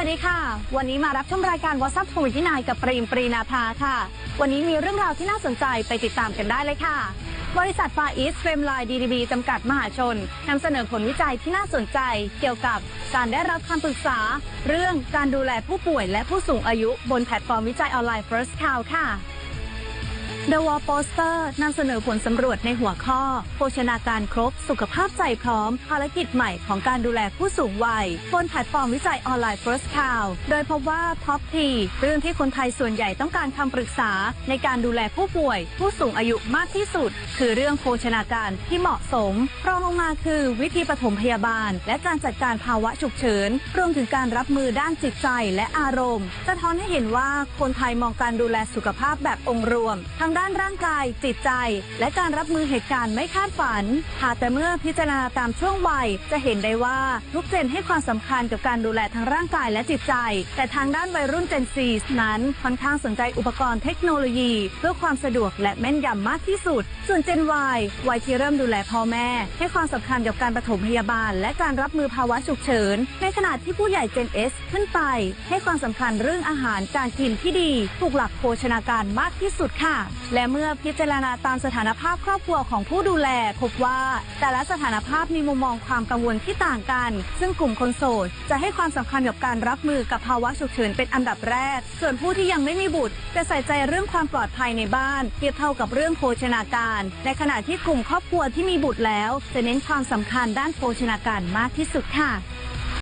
ัสดีค่ะ วันนี้มารับชมรายการวอ s ซั p โทวิที่นายกับปรีมปรีนาภาค่ะ วันนี้มีเรื่องราวที่น่าสนใจไปติดตามกันได้เลยค่ะ บริษัทฟาอีสเฟรมไลน์ดีดีบีจำกัดมหาชนนำเสนอผลวิจัยที่น่าสนใจ เกี่ยวกับการได้รับคำปรึกษา เรื่องการดูแลผู้ป่วยและผู้สูงอายุบนแพลตฟอร์มวิจัยออนไลน์ First Cow ค่ะ The Wall Poster นำเสนอผลสำรวจในหัวข้อ โภชนาการครบ สุขภาพใจพร้อม ภารกิจใหม่ของการดูแลผู้สูงวัย บนแพลตฟอร์มวิจัยออนไลน์ First Cloud โดยพบว่าท็อปทีเรื่องที่คนไทยส่วนใหญ่ต้องการคำปรึกษา ในการดูแลผู้ป่วย ผู้สูงอายุมากที่สุด คือเรื่องโภชนาการที่เหมาะสม รองลงมาคือวิธีปฐมพยาบาล และการจัดการภาวะฉุกเฉินรวมถึงการรับมือด้านจิตใจและอารมณ์ สะท้อนให้เห็นว่าคนไทยมองการดูแลสุขภาพแบบองค์รวมทั้งด้านร่างกาย จิตใจ และการรับมือเหตุการณ์ไม่คาดฝัน หากแต่เมื่อพิจารณาตามช่วงวัยจะเห็นได้ว่าทุกเจนให้ความสำคัญกับการดูแลทั้งร่างกายและจิตใจ แต่ทางด้านวัยรุ่นเจนซีนั้นค่อนข้างสนใจอุปกรณ์เทคโนโลยี เพื่อความสะดวกและแม่นยำมากที่สุด ส่วนเจน Y วัยที่เริ่มดูแลพ่อแม่ ให้ความสำคัญกับการปฐมพยาบาล และการรับมือภาวะฉุกเฉิน ในขณะที่ผู้ใหญ่เจน S ขึ้นไป ให้ความสำคัญเรื่องอาหารการกินที่ดีถูกหลักโภชนาการมากที่สุดค่ะและเมื่อพิจารณาตามสถานภาพครอบครัวของผู้ดูแล พบว่าแต่ละสถานภาพมีมุมมองความกังวลที่ต่างกัน ซึ่งกลุ่มคนโสดจะให้ความสำคัญกับการรับมือกับภาวะฉุกเฉินเป็นอันดับแรก ส่วนผู้ที่ยังไม่มีบุตร จะใส่ใจเรื่องความปลอดภัยในบ้านเทียบเท่ากับเรื่องโภชนาการ ในขณะที่กลุ่มครอบครัวที่มีบุตรแล้ว จะเน้นความสำคัญด้านโภชนาการมากที่สุดค่ะ